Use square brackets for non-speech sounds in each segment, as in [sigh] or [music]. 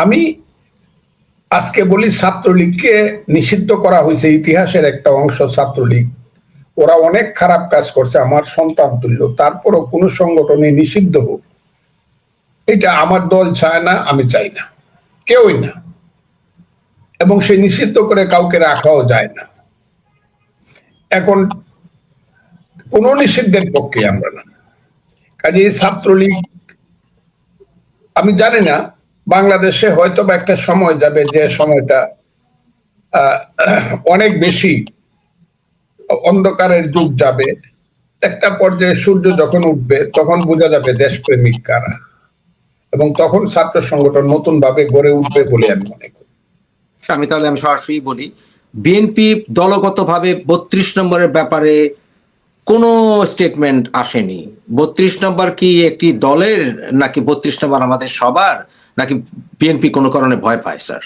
আমি আজকে বলি ছাত্রলীগকে নিষিদ্ধ করা হয়েছে, ইতিহাসের একটা অংশ ছাত্রলীগ। ওরা অনেক খারাপ কাজ করছে, আমার সন্তান তুল্য, তারপরও কোনো সংগঠনে নিষিদ্ধ হোক। এটা আমার দল চায় না, আমি চাই না। কেউই না। এবং সে নিষিদ্ধ করে কাউকে রাখাও যায় না। এখন কোন নিষিদ্ধের পক্ষে আমরা না। কাজে ছাত্রলীগ, আমি জানি না বাংলাদেশে হয়তো বা একটা সময় যাবে যে সময়টা অনেক বেশি অন্ধকারের যুগ যাবে। একটা পর্যায়ে সূর্য যখন উঠবে, তখন বোঝা যাবে দেশপ্রেমিক কারা। এবং তখন ছাত্র সংগঠন নতুন ভাবে গড়ে উঠবে বলে আমি মনে করি। আমি তাহলে আমি সরাসরি বলি বিএনপি দলগতভাবে বত্রিশ নম্বরের ব্যাপারে কোনো স্টেটমেন্ট আসেনি। বত্রিশ নম্বর কি একটি দলের নাকি বত্রিশ নম্বর আমাদের সবার? নাকি বিএনপি কোনো কারণে ভয় পায়, স্যার?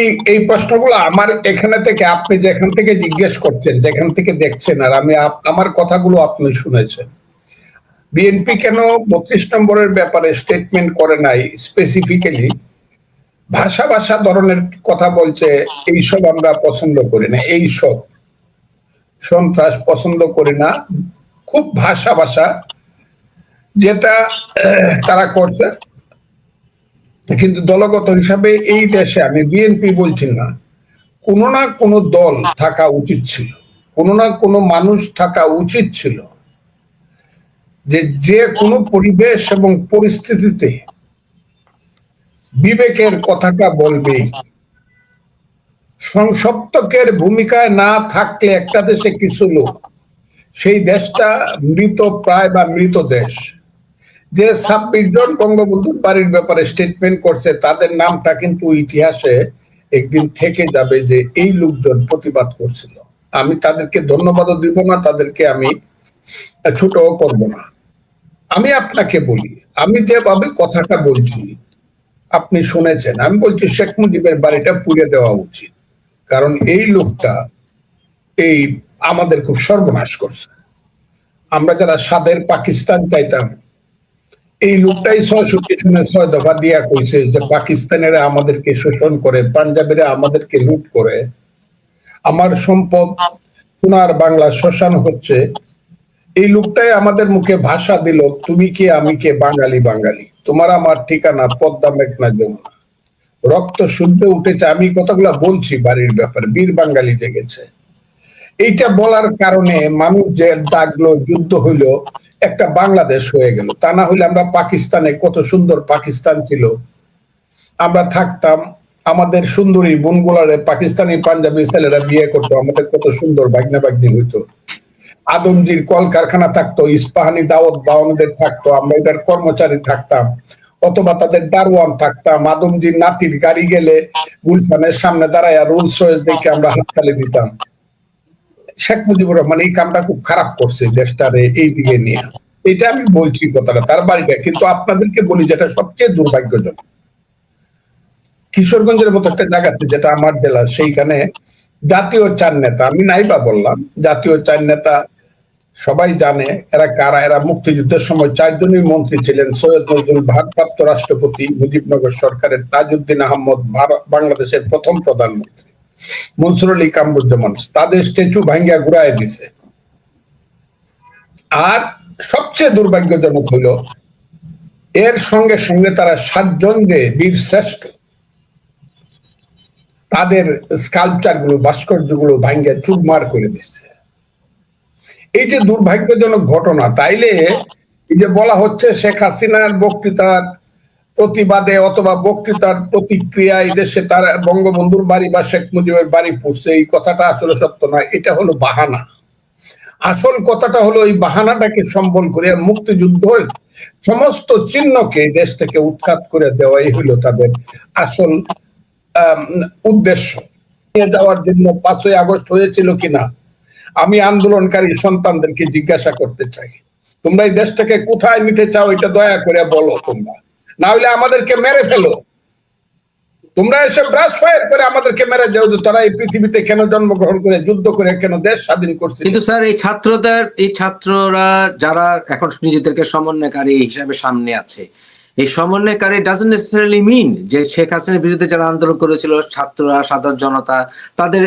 এই এই প্রশ্নগুলো আমার এখানে থেকে আপনি যেখান থেকে জিজ্ঞেস করছেন, যেখান থেকে দেখছেন, আর আমি আমার কথাগুলো আপনি শুনেছেন। বিএনপি কেন বত্রিশ নম্বরের ব্যাপারে স্টেটমেন্ট করে নাই স্পেসিফিক্যালি ভাষা ভাষা ধরনের কথা বলছে, এইসব আমরা পছন্দ করি না, এইসব। সন্ত্রাস পছন্দ করি না, খুব ভাষা ভাষা। যেটা তারা করছে। কিন্তু দলগত হিসাবে এই দেশে আমি বিএনপি বলছি না। কোনো না কোনো দল থাকা উচিত ছিল। কোনো না কোনো মানুষ থাকা উচিত ছিল। যে যে কোনো পরিবেশ এবং পরিস্থিতিতে বিবেকের কথাটা বলবেই। সংসপ্তকের ভূমিকায় না থাকলে একটা দেশে কিছু লোক, সেই দেশটা মৃত প্রায় বা মৃত দেশ। যে ছাব্বিশ জন বঙ্গবন্ধুর বাড়ির ব্যাপারে স্টেটমেন্ট করছে, তাদের নামটা কিন্তু ইতিহাসে একদিন থেকে যাবে যে এই লোকজন প্রতিবাদ করছিল। আমি তাদেরকে ধন্যবাদও দিব না, তাদেরকে আমি ছোটও করব না। আমি আপনাকে বলি, আমি যেভাবে কথাটা বলছি, আপনি শুনেছেন, আমি বলছি শেখ মুজিবের বাড়িটা পুড়ে দেওয়া উচিত। কারণ এই লোকটা এই আমাদের খুব সর্বনাশ করছে। আমরা যারা স্বাদের পাকিস্তান চাইতাম এই লোকটাই ছয়ষট্টি সনে ছয় দফা দিয়া কইছে যে পাকিস্তানেরা আমাদেরকে শোষণ করে, পাঞ্জাবেরা আমাদেরকে লুট করে। আমার সম্পদ, সোনার বাংলা, শ্মশান হচ্ছে। এই লোকটাই আমাদের মুখে ভাষা দিল, তুমি কে, আমি কে, বাঙালি বাঙালি? তোমার আমার ঠিকানা পদ্মা মেঘনা যমুনা। রক্ত সূর্য উঠেছে। আমি কথাগুলা বলছি বাড়ির ব্যাপারে, বীর বাঙালি জেগেছে। এইটা বলার কারণে মানুষ যে দাগলো, যুদ্ধ হইল একটা বাংলাদেশ হয়ে গেল। তা না হলে আমরা পাকিস্তানে কত সুন্দর পাকিস্তান ছিল। আমরা থাকতাম, আমাদের সুন্দরী বোনগুলারে, পাকিস্তানি পাঞ্জাবি ছেলেরা বিয়ে করতো, আমাদের কত সুন্দর বাগনা বাগনি হইতো। আদমজির কলকারখানা থাকতো, ইস্পাহানি দাওয়াত বাওয়ানদের থাকতো, আমরা এটার কর্মচারী থাকতাম, অথবা তাদের দারোয়ান থাকতাম, আদমজির নাতির গাড়ি গেলে গুলশানের সামনে দাঁড়ায় রুলস রয়েস দেখে আমরা হাততালি দিতাম। শেখ মুজিবুর রহমান এই কামটা খুব খারাপ করছে দেশটারে, এই দিকে নিয়ে। এটা আমি বলছি কথাটা তার বাড়িটা কিন্তু আপনাদেরকে বলি যেটা সবচেয়ে দুর্ভাগ্যজনক। কিশোরগঞ্জের মতো একটা জায়গাতে যেটা আমার জেলা, সেইখানে জাতীয় চার নেতা, আমি নাইবা বললাম, জাতীয় চার নেতা সবাই জানে এরা কারা, এরা মুক্তিযুদ্ধের সময় চারজনই মন্ত্রী ছিলেন, সৈয়দ নজরুল ভারপ্রাপ্ত রাষ্ট্রপতি মুজিবনগর সরকারের তাজউদ্দিন আহমদ বাংলাদেশের প্রথম প্রধানমন্ত্রী। মনসুর আলী কামরুজ্জামান, তাদের স্ট্যাচু ভাঙ্গিয়া ঘুরায় দিছে। আর সবচেয়ে দুর্ভাগ্যজনক হলো এর সঙ্গে সঙ্গে তারা সাতজন যে বীর শ্রেষ্ঠ। তাদের স্কাল্পচারগুলো ভাস্কর্যগুলো ভাঙ্গিয়া চুরমার করে দিচ্ছে। এই যে দুর্ভাগ্যজনক ঘটনা, তাইলে এই যে বলা হচ্ছে শেখ হাসিনার বক্তৃতার প্রতিবাদে অথবা বক্তৃতার প্রতিক্রিয়া এই দেশে তার বঙ্গবন্ধুর বাড়ি বা শেখ মুজিবের বাড়ি পড়ছে, এই কথাটা আসলে সত্য নয়, এটা হলো বাহানা। আসল কথাটা হলো এই বাহানাটাকে সম্বল করে মুক্তিযুদ্ধের সমস্ত চিহ্নকে দেশ থেকে উৎখাত করে দেওয়াই হলো তাদের আসল উদ্দেশ্য। নিয়ে যাওয়ার জন্য পাঁচই আগস্ট হয়েছিল কিনা, আমি আন্দোলনকারী সন্তানদেরকে জিজ্ঞাসা করতে চাই। তোমরা এই দেশটাকে কোথায় নিতে চাও, এটা দয়া করে বলো তোমরা। না হলে আমাদেরকে মেরে ফেলো। তোমরা এসে ব্রাশ ফায়ার করে আমাদেরকে মেরে যাও যে তারা এই পৃথিবীতে কেন জন্মগ্রহণ করে, যুদ্ধ করে, কেন দেশ স্বাধীন করছে। কিন্তু স্যার, এই ছাত্রদের, এই ছাত্ররা যারা এখন নিজেদেরকে সমন্বয়কারী হিসাবে সামনে আছে, এই সমন্বয়কারী ডাজন্ট নেসেসারিলি মিন যে শেখ হাসিনার বিরুদ্ধে যারা আন্দোলন করেছিল, ছাত্ররা, সাধারণ জনতা, তাদের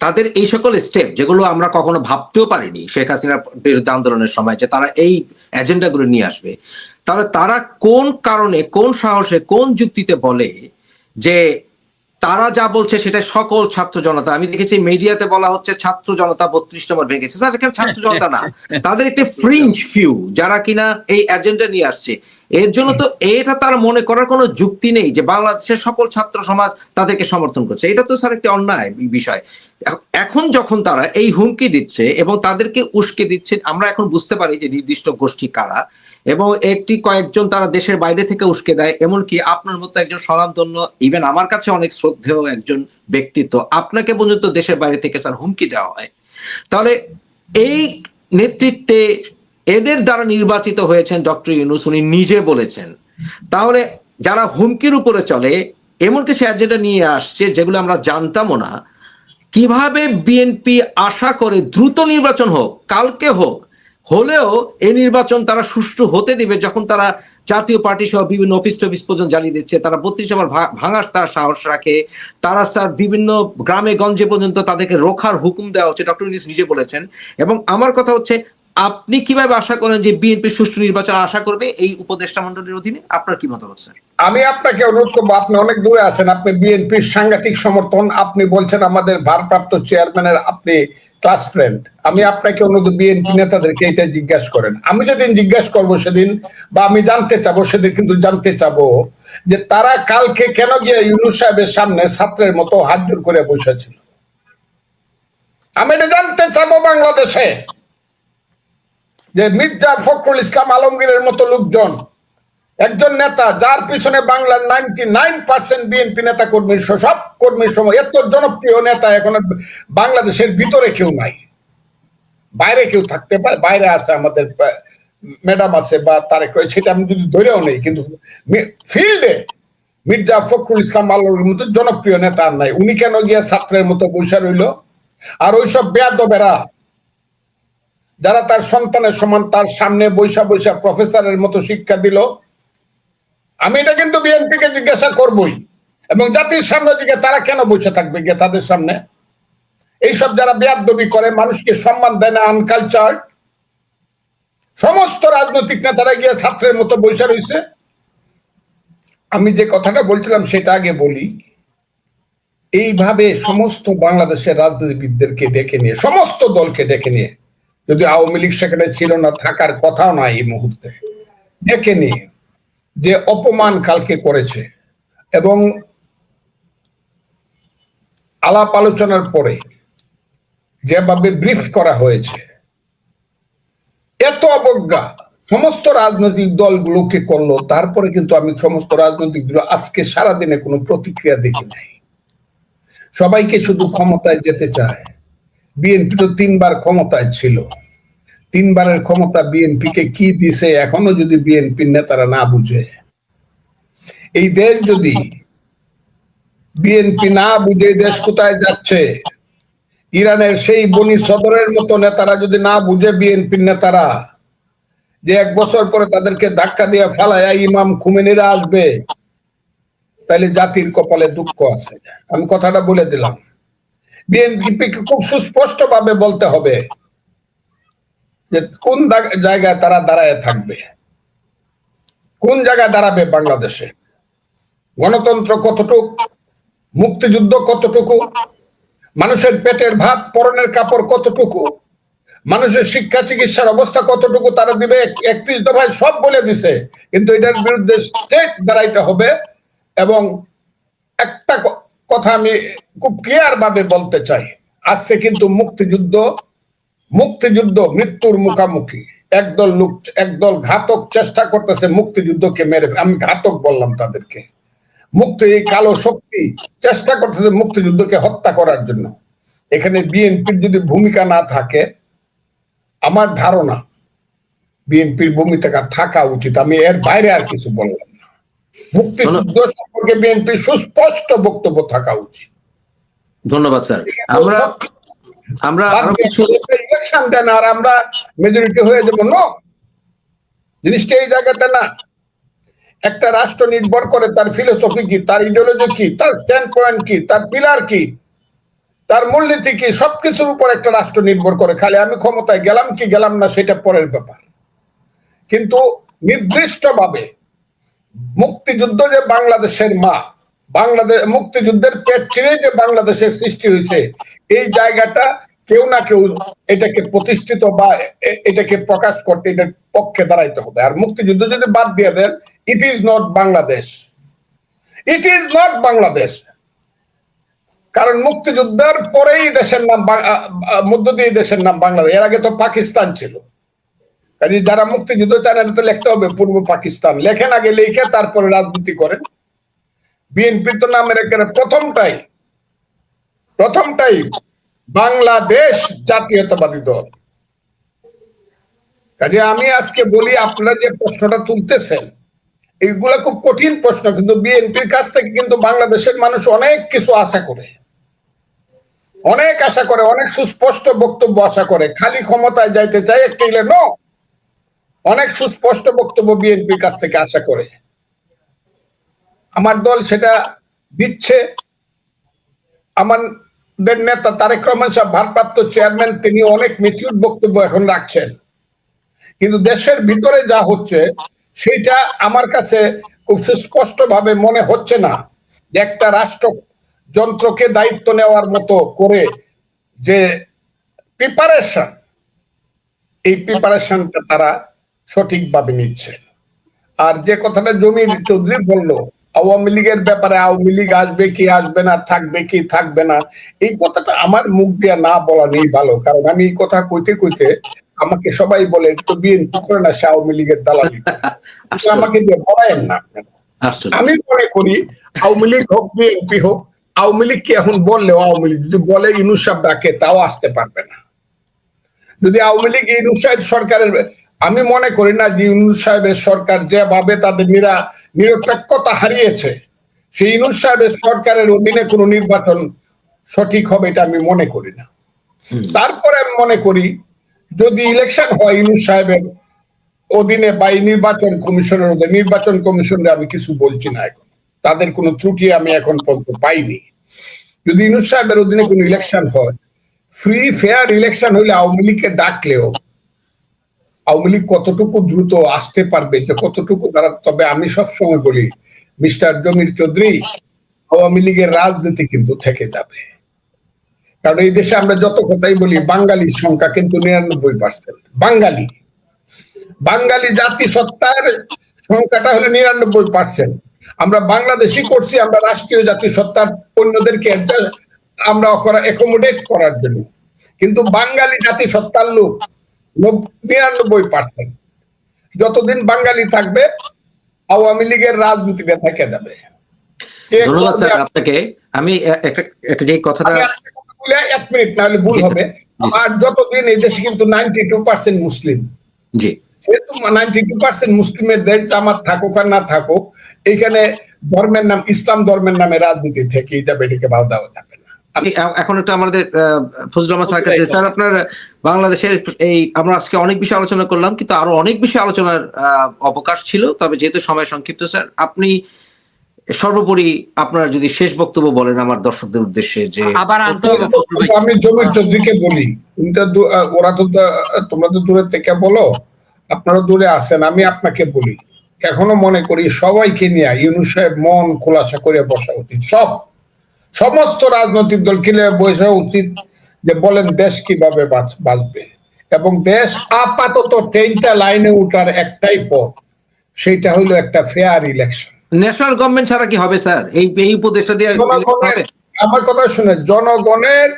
তাদের এই সকল স্টেপ যেগুলো আমরা কখনো ভাবতেও পারিনি শেখ হাসিনার বিরুদ্ধে আন্দোলনের সময় যে তারা এই এজেন্ডাগুলো নিয়ে আসবে, তাহলে তারা কোন কারণে, কোন সাহসে, কোন যুক্তিতে বলে যে তারা যা বলছে সেটা সকল ছাত্র জনতা, আমি দেখেছি মিডিয়াতে বলা হচ্ছে ছাত্র জনতা বত্রিশ নম্বর ভেঙেছে। স্যার, এখানে ছাত্র জনতা না, তাদের একটা ফ্রিঞ্জ ফিউ যারা কিনা এই এজেন্ডা নিয়ে আসছে। এর জন্য তো এটা তার মনে করার কোনো যুক্তি নেই যে বাংলাদেশের সকল ছাত্র সমাজ তাদেরকে সমর্থন করছে। এটা তো স্যার একটি অন্যায় বিষয়। এখন যখন তারা এই হুমকি দিচ্ছে এবং তাদেরকে উস্কে দিচ্ছে, আমরা এখন বুঝতে পারি যে নির্দিষ্ট গোষ্ঠী কারা। এবং একটি কয়েকজন তারা দেশের বাইরে থেকে উস্কে দেয়, এমনকি আপনার মতো একজন স্বনামধন্য ইভেন আমার কাছে অনেক শ্রদ্ধেয় একজন ব্যক্তিত্ব আপনাকে পর্যন্ত দেশের বাইরে থেকে স্যার হুমকি দেওয়া হয়। তাহলে এই নেতৃত্বে এদের দ্বারা নির্বাচিত হয়েছেন ডক্টর ইউনুস, উনি নিজে বলেছেন। তাহলে যারা হুমকির উপরে চলে, এমন কিছু এজেন্ডা নিয়ে আসছে যেগুলো আমরা জানতামও না, কীভাবে বিএনপি আশা করে দ্রুত নির্বাচন হোক, কালকে হোক হলেও এই নির্বাচন তারা সুষ্ঠু হতে দিবে যখন তারা জাতীয় পার্টি সহ বিভিন্ন অফিস টফিস পর্যন্ত জ্বালিয়ে দিচ্ছে, তারা বত্রিশ ভা- ভাঙার তার সাহস রাখে, তারা তার বিভিন্ন গ্রামে গঞ্জে পর্যন্ত তাদেরকে রোখার হুকুম দেওয়া হচ্ছে, ডক্টর ইউনুস নিজে বলেছেন। এবং আমার কথা হচ্ছে, আপনি কীভাবে আশা করেন যে বিএনপি সুষ্ঠু নির্বাচন আশা করবে? এই উপদেষ্টা মন্ডলীর অধীনে আপনার কি মতামত, স্যার? আমি আপনাকে অনুরোধ করব, আপনি অনেক দূরে আছেন, আপনি বিএনপির সাংঘাতিক সমর্থন, আপনি বলছেন আমাদের ভারপ্রাপ্ত চেয়ারম্যানের আপনি ক্লাস ফ্রেন্ড। আমি আপনাকে অনুরোধ বিএনপি নেতাদেরকে এটা জিজ্ঞাসা করেন। আমি যেদিন জিজ্ঞাসা করব সেদিন, বা আমি জানতে চাবো, সেদিন কিন্তু জানতে চাবো যে তারা কালকে কেন গিয়ে ইউনুস সাহেবের সামনে ছাত্রের মতো হাত জোর করে বসেছিল আমি এটা জানতে চাবো বাংলাদেশে যে মির্জা ফখরুল ইসলাম আলমগীরের মতো লোকজন একজন নেতা যার পিছনে বাংলার নাইনটি নাইন পার্সেন্ট বিএনপি নেতা কর্মীর সব কর্মীর সময়, এত জনপ্রিয় নেতা এখন বাংলাদেশের ভিতরে কেউ নাই। বাইরে কেউ থাকতে পারে, বাইরে আছে আমাদের ম্যাডাম আছে বা তারেক, সেটা আমি যদি ধরেও নেই, কিন্তু ফিল্ডে মির্জা ফখরুল ইসলাম আলোর মতো জনপ্রিয় নেতা আর নাই। উনি কেন গিয়া ছাত্রের মতো বৈশা রইল? আর ওইসব বেয়াদবেরা, যারা তার সন্তানের সমান তার সামনে বৈশা বৈশা প্রফেসরের মতো শিক্ষা দিল আমি এটা কিন্তু বিএনপিকে জিজ্ঞাসা করবই। এবং জাতির সামনে দিকে তারা কেন বসে থাকবে গিয়ে তাদের সামনে? এইসব যারা বেয়াদবি করে, মানুষকে সম্মান দেয় না আনকালচার সমস্ত রাজনৈতিক নেতারা গিয়ে ছাত্রের মতো বসে রয়েছে। আমি যে কথাটা বলছিলাম সেটা আগে বলি। এইভাবে সমস্ত বাংলাদেশের রাজনীতিবিদদেরকে ডেকে নিয়ে, সমস্ত দলকে ডেকে নিয়ে, যদি আওয়ামী লীগ সেখানে ছিল না, থাকার কথাও না এই মুহূর্তে। ডেকে নিয়ে। যে অপমান কালকে করেছে এবং আলাপ আলোচনার পরে যেভাবে ব্রিফ করা হয়েছে, এত অবজ্ঞা, সমস্ত রাজনৈতিক দলগুলোকে করল, তারপরে কিন্তু আমি সমস্ত রাজনৈতিক দল, আজকে সারাদিনে কোনো প্রতিক্রিয়া দেখি নাই। সবাইকে শুধু ক্ষমতায় যেতে চায়। বিএনপি তো তিনবার ক্ষমতায় ছিল। তিনবারের ক্ষমতা বিএনপিকে কি দিছে এখনও যদি বিএনপির নেতারা না বুঝে? এই দেশ যদি বিএনপি না বুঝে দেশ কোথায় যাচ্ছে? ইরানের সেই বনি সদরের মতো নেতারা যদি না বুঝে বিএনপির নেতারা, যে এক বছর পরে তাদেরকে ধাক্কা দিয়ে ফালায় ইমাম খুমেনিরা আসবে তাহলে জাতির কপালে দুঃখ আছে। আমি কথাটা বলে দিলাম। বিএনপিকে খুব সুস্পষ্ট ভাবে বলতে হবে যে কোন জায়গায় তারা দাঁড়ায় থাকবে? কোন জায়গায় দাঁড়াবে বাংলাদেশে? গণতন্ত্র কতটুকু? মুক্তিযুদ্ধ কতটুকু? মানুষের পেটের ভাত, পরনের কাপড় কতটুকু? মানুষের শিক্ষা, চিকিৎসার অবস্থা কতটুকু? তারা দিবে একত্রিশ দফায় সব বলে দিছে। কিন্তু এটার বিরুদ্ধে স্টেট দাঁড়াইতে হবে এবং একটা কথা আমি খুব ক্লিয়ার ভাবে বলতে চাই। আসছে কিন্তু মুক্তিযুদ্ধ মুক্তিযুদ্ধ মৃত্যুর মুখামুখি। একদল লোক একদল ঘাতক চেষ্টা করতেছে মুক্তিযুদ্ধকে মেরে আমি ঘাতক বললাম তাদেরকে। মুক্তি এই কালো শক্তি চেষ্টা করতেছে মুক্তিযুদ্ধকে হত্যা করার জন্য। এখানে বিএনপির যদি ভূমিকা না থাকে আমার ধারণা বিএনপির ভূমিকা থাকা উচিত। আমি এর বাইরে আর কিছু বললাম না। মুক্তিযুদ্ধ সম্পর্কে বিএনপির সুস্পষ্ট বক্তব্য থাকা উচিত। ধন্যবাদ স্যার। আমরা আমরা আরও কিছু ইলেকশন দেন আর আমরা মেজরিটি হয়ে যাব ন জিনিসটা এই জায়গাতে না, একটা রাষ্ট্র নির্ভর করে তার ফিলোসফি কি, তার ইডিওলজি কি, তার স্ট্যান্ড পয়েন্ট কি, তার পিলার কি, তার মূলনীতি কি, সবকিছুর উপর একটা রাষ্ট্র নির্ভর করে। খালি আমি ক্ষমতায় গেলাম কি গেলাম না, সেটা পরের ব্যাপার। কিন্তু নির্দিষ্টভাবে মুক্তিযুদ্ধ যে বাংলাদেশের মা বাংলাদেশ মুক্তিযুদ্ধের পেট ছিঁড়ে যে বাংলাদেশের সৃষ্টি হয়েছে, এই জায়গাটা কেউ না কেউ এটাকে প্রতিষ্ঠিত বা এটাকে প্রকাশ করতে এটার পক্ষে দাঁড়াইতে হবে। আর মুক্তিযুদ্ধ যদি বাদ দিয়ে দেন it is not Bangladesh it is not Bangladesh কারণ মুক্তিযুদ্ধের পরেই দেশের নাম মধ্য দিয়ে দেশের নাম বাংলাদেশ। এর আগে তো পাকিস্তান ছিল। কাজে যারা মুক্তিযুদ্ধ চান এটা লিখতে হবে পূর্ব পাকিস্তান। লেখেন আগে, লিখে তারপরে রাজনীতি করেন। বিএনপির তো নামের প্রথমটাই প্রথমটাই বাংলাদেশ জাতীয়তাবাদী দল। কাজে আমি আজকে বলি, আপনারা যে প্রশ্নটা তুলতেছেন, এইগুলা খুব কঠিন প্রশ্ন, কিন্তু বিএনপির কাছ থেকে কিন্তু বাংলাদেশের মানুষ অনেক কিছু আশা করে। অনেক আশা করে, অনেক সুস্পষ্ট বক্তব্য আশা করে। খালি ক্ষমতায় যাইতে চায় একটি নো অনেক সুস্পষ্ট বক্তব্য বিএনপির কাছ থেকে আশা করে। আমার দল সেটা দিচ্ছে। আমাদের নেতা তারেক রহমান সাহেব ভারপ্রাপ্ত চেয়ারম্যান, তিনি অনেক মিচুর বক্তব্য এখন রাখছেন। কিন্তু দেশের ভিতরে যা হচ্ছে, সেটা আমার কাছে খুব সুস্পষ্ট ভাবে মনে হচ্ছে না যে একটা রাষ্ট্র যন্ত্রকে দায়িত্ব নেওয়ার মতো করে যে প্রিপারেশন এই প্রিপারেশনটা তারা সঠিকভাবে নিচ্ছে। আর যে কথাটা জমির চৌধুরী বলল আওয়ামী লীগের ব্যাপারে আওয়ামী লীগ আসবে কি আসবে না থাকবে কি থাকবে না এই কথাটা আমার মুখ দিয়ে না বলা নেই ভালো। কারণ আমি এই কথা কইতে কইতে আমাকে সবাই বলে তো বিএনপি করে না সে আওয়ামী লীগের দালালি [laughs] আমাকে দিয়ে বলায়েন না আমি মনে করি আওয়ামী লীগ হোক বিএনপি হোক আওয়ামী লীগকে এখন বললেও আওয়ামী লীগ যদি বলে ইনুস সাহেব ডাকে তাও আসতে পারবে না। যদি আওয়ামী লীগ ইনুস সাহেব সরকারের আমি মনে করি না যে ইনুস সাহেবের সরকার যেভাবে তাদের নিরা নিরপেক্ষতা হারিয়েছে সেই ইনুস সাহেবের সরকারের অধীনে কোনো নির্বাচন সঠিক হবে এটা আমি মনে করি না। তারপরে আমি মনে করি যদি ইলেকশন হয় ইনুস সাহেবের অধীনে বা নির্বাচন কমিশনের অধীনে নির্বাচন কমিশনের আমি কিছু বলছি না এখন। তাদের কোনো ত্রুটি আমি এখন পর্যন্ত পাইনি। যদি ইনুস সাহেবের অধীনে কোনো ইলেকশন হয় ফ্রি ফেয়ার ইলেকশন হলে আওয়ামী লীগকে ডাকলেও আওয়ামী লীগ কতটুকু দ্রুত আসতে পারবে, যে কতটুকু তারা তবে আমি সব সময় বলি, মিস্টার জমির চৌধুরী আওয়ামী লীগের রাজনীতি কিন্তু থেকে যাবে। কারণ এই দেশে আমরা যত কথাই বলি, বাঙালির সংখ্যা কিন্তু নিরানব্বই পার্সেন্ট। বাঙালি। বাঙালি জাতি সত্তার সংখ্যাটা হলো নিরানব্বই পার্সেন্ট। আমরা বাংলাদেশি করছি, আমরা রাষ্ট্রীয় জাতি সত্তার অন্যদেরকে আমরা অ্যাকোমোডেট করার জন্য। কিন্তু বাঙালি জাতি সত্তার লোক নিরানব্বই পার্সেন্ট যতদিন বাঙালি থাকবে আওয়ামী লীগের রাজনীতিটা থেকে যাবে। ধন্যবাদ স্যার আপনাকে। আমি একটা যে কথাটা এক মিনিট না হলে ভুল হবে। আর যতদিন এই দেশে কিন্তু নাইনটি টু পার্সেন্ট মুসলিম জি। যেহেতু নাইনটি টু পার্সেন্ট মুসলিমের দেশ জামাত থাকুক আর না থাকুক এইখানে ধর্মের নাম ইসলাম ধর্মের নামে রাজনীতি থেকে যাবে এটাকে বাদ দেওয়া যাবে না আমি এখন একটু আমাদের আহ, ফজলুর রহমান স্যার কাছে স্যার আপনার বাংলাদেশের এই আমরা আজকে অনেক বিষয় আলোচনা করলাম কিন্তু আরও অনেক বিষয় আলোচনার আহ, অবকাশ ছিল তবে যেহেতু সময় সংক্ষিপ্ত স্যার আপনি সর্বোপরি আপনার যদি শেষ বক্তব্য বলেন আমার দর্শকদের উদ্দেশ্যে যে আবার ভাই আমি জমির চৌধুরীকে বলি ওরা তো তোমরা তো দূরে থেকে বলো আপনারা দূরে আছেন আমি আপনাকে বলি। এখনও মনে করি সবাইকে নিয়ে ইউনুস সাহেব মন খোলাসা করে বসা উচিত সব। সমস্ত রাজনৈতিক দল কিলে বসা উচিত যে বলেন দেশ কীভাবে বাঁচ- বাঁচবে। এবং দেশ আপাতত তিনটা লাইনে উঠার একটাই পথ সেটা হলো একটা ফেয়ার ইলেকশন ন্যাশনাল গভর্নমেন্ট ছাড়া কি হবে স্যার? এই এই উপদেশটা দিয়ে আমার কথা শুনে জনগণের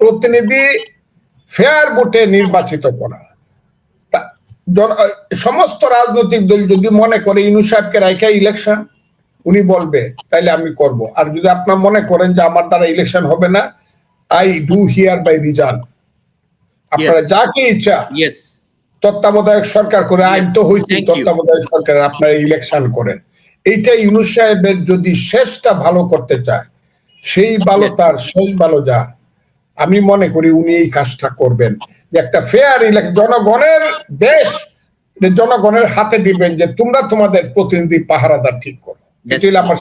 প্রতিনিধি ফেয়ার ভোটে নির্বাচিত করা। সমস্ত রাজনৈতিক দল যদি মনে করে ইনু সাহেবকে রাইখা ইলেকশন উনি বলবে তাইলে আমি করব। আর যদি আপনার মনে করেন যে আমার দ্বারা ইলেকশন হবে না I do hear by reason আপনারা যাকে ইচ্ছা। তত্ত্বাবধায়ক সরকার করে আইন তো হয়েছে তত্ত্বাবধায়ক সরকার আপনারা ইলেকশন করেন। এইটা ইউনুস সাহেবের যদি শেষটা ভালো করতে চায় সেই ভালো তার শেষ ভালো যা। আমি মনে করি উনি এই কাজটা করবেন। যে একটা ফেয়ার ইলেকশন জনগণের দেশ জনগণের হাতে দিবেন যে তোমরা তোমাদের প্রতিনিধি পাহারাদার ঠিক করো। Yes. এটি হলো আমার